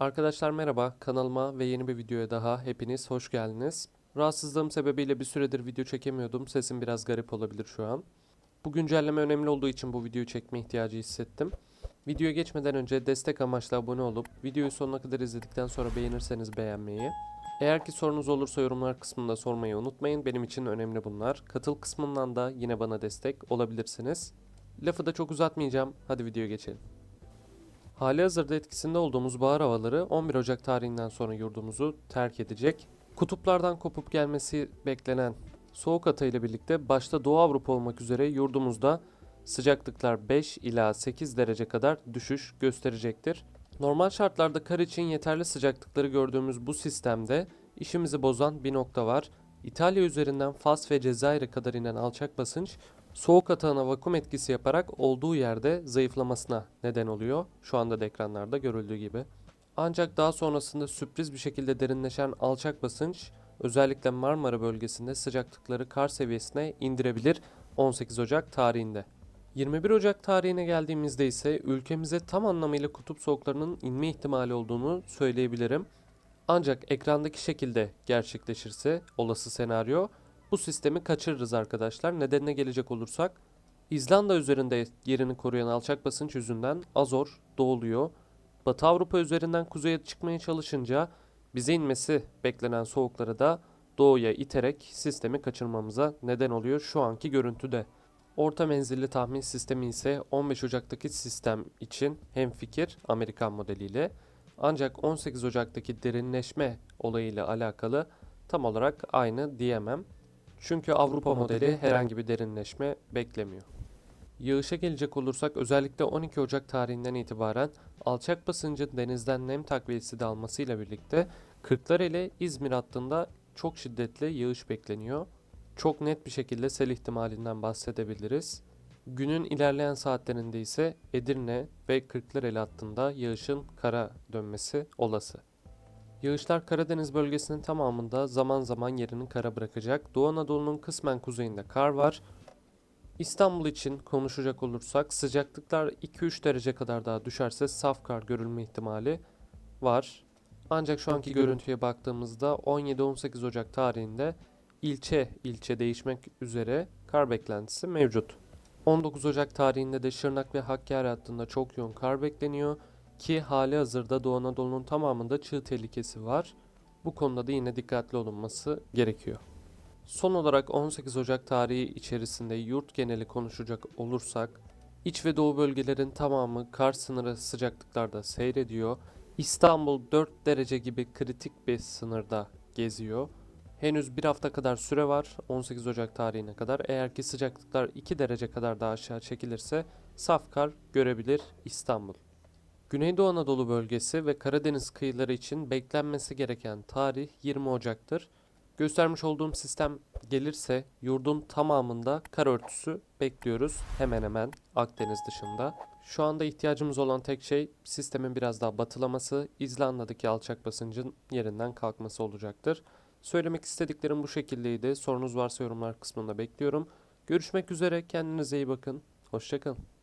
Arkadaşlar merhaba, kanalıma ve yeni bir videoya daha hepiniz hoş geldiniz. Rahatsızlığım sebebiyle bir süredir video çekemiyordum. Sesim biraz garip olabilir şu an. Bu güncelleme önemli olduğu için bu videoyu çekme ihtiyacı hissettim. Videoya geçmeden önce destek amaçlı abone olup videoyu sonuna kadar izledikten sonra beğenirseniz beğenmeyi. Eğer ki sorunuz olursa yorumlar kısmında sormayı unutmayın. Benim için önemli bunlar. Katıl kısmından da yine bana destek olabilirsiniz. Lafı da çok uzatmayacağım. Hadi videoya geçelim. Hali hazırda etkisinde olduğumuz bahar havaları 11 Ocak tarihinden sonra yurdumuzu terk edecek. Kutuplardan kopup gelmesi beklenen soğuk ata birlikte başta Doğu Avrupa olmak üzere yurdumuzda sıcaklıklar 5 ila 8 derece kadar düşüş gösterecektir. Normal şartlarda kar için yeterli sıcaklıkları gördüğümüz bu sistemde işimizi bozan bir nokta var. İtalya üzerinden Fas ve Cezayir'e kadar inen alçak basınç soğuk atağına vakum etkisi yaparak olduğu yerde zayıflamasına neden oluyor. Şu anda da ekranlarda görüldüğü gibi. Ancak daha sonrasında sürpriz bir şekilde derinleşen alçak basınç özellikle Marmara bölgesinde sıcaklıkları kar seviyesine indirebilir 18 Ocak tarihinde. 21 Ocak tarihine geldiğimizde ise ülkemize tam anlamıyla kutup soğuklarının inme ihtimali olduğunu söyleyebilirim. Ancak ekrandaki şekilde gerçekleşirse olası senaryo bu sistemi kaçırırız arkadaşlar. Nedenine gelecek olursak İzlanda üzerinde yerini koruyan alçak basınç yüzünden Azor doğuluyor. Batı Avrupa üzerinden kuzeye çıkmaya çalışınca bize inmesi beklenen soğukları da doğuya iterek sistemi kaçırmamıza neden oluyor şu anki görüntüde. Orta menzilli tahmin sistemi ise 15 Ocak'taki sistem için hemfikir Amerikan modeliyle. Ancak 18 Ocak'taki derinleşme olayıyla alakalı tam olarak aynı diyemem. Çünkü Avrupa modeli herhangi bir derinleşme beklemiyor. Yağışa gelecek olursak özellikle 12 Ocak tarihinden itibaren alçak basıncın denizden nem takviyesi de almasıyla birlikte Kırklareli İzmir hattında çok şiddetli yağış bekleniyor. Çok net bir şekilde sel ihtimalinden bahsedebiliriz. Günün ilerleyen saatlerinde ise Edirne ve Kırklareli hattında yağışın kara dönmesi olası. Yağışlar Karadeniz bölgesinin tamamında zaman zaman yerini kara bırakacak. Doğu Anadolu'nun kısmen kuzeyinde kar var. İstanbul için konuşacak olursak sıcaklıklar 2-3 derece kadar daha düşerse saf kar görülme ihtimali var. Ancak şu anki görüntüye baktığımızda 17-18 Ocak tarihinde ilçe ilçe değişmek üzere kar beklentisi mevcut. 19 Ocak tarihinde de Şırnak ve Hakkari hattında çok yoğun kar bekleniyor ki hali hazırda Doğu Anadolu'nun tamamında çığ tehlikesi var. Bu konuda da yine dikkatli olunması gerekiyor. Son olarak 18 Ocak tarihi içerisinde yurt geneli konuşacak olursak iç ve doğu bölgelerin tamamı kar sınırı sıcaklıklarda seyrediyor. İstanbul 4 derece gibi kritik bir sınırda geziyor. Henüz bir hafta kadar süre var 18 Ocak tarihine kadar. Eğer ki sıcaklıklar 2 derece kadar daha aşağı çekilirse saf kar görebilir İstanbul. Güneydoğu Anadolu bölgesi ve Karadeniz kıyıları için beklenmesi gereken tarih 20 Ocak'tır. Göstermiş olduğum sistem gelirse yurdun tamamında kar örtüsü bekliyoruz hemen hemen Akdeniz dışında. Şu anda ihtiyacımız olan tek şey sistemin biraz daha batılaması, İzlanda'daki alçak basıncın yerinden kalkması olacaktır. Söylemek istediklerim bu şekildeydi. Sorunuz varsa yorumlar kısmında bekliyorum. Görüşmek üzere. Kendinize iyi bakın. Hoşçakalın.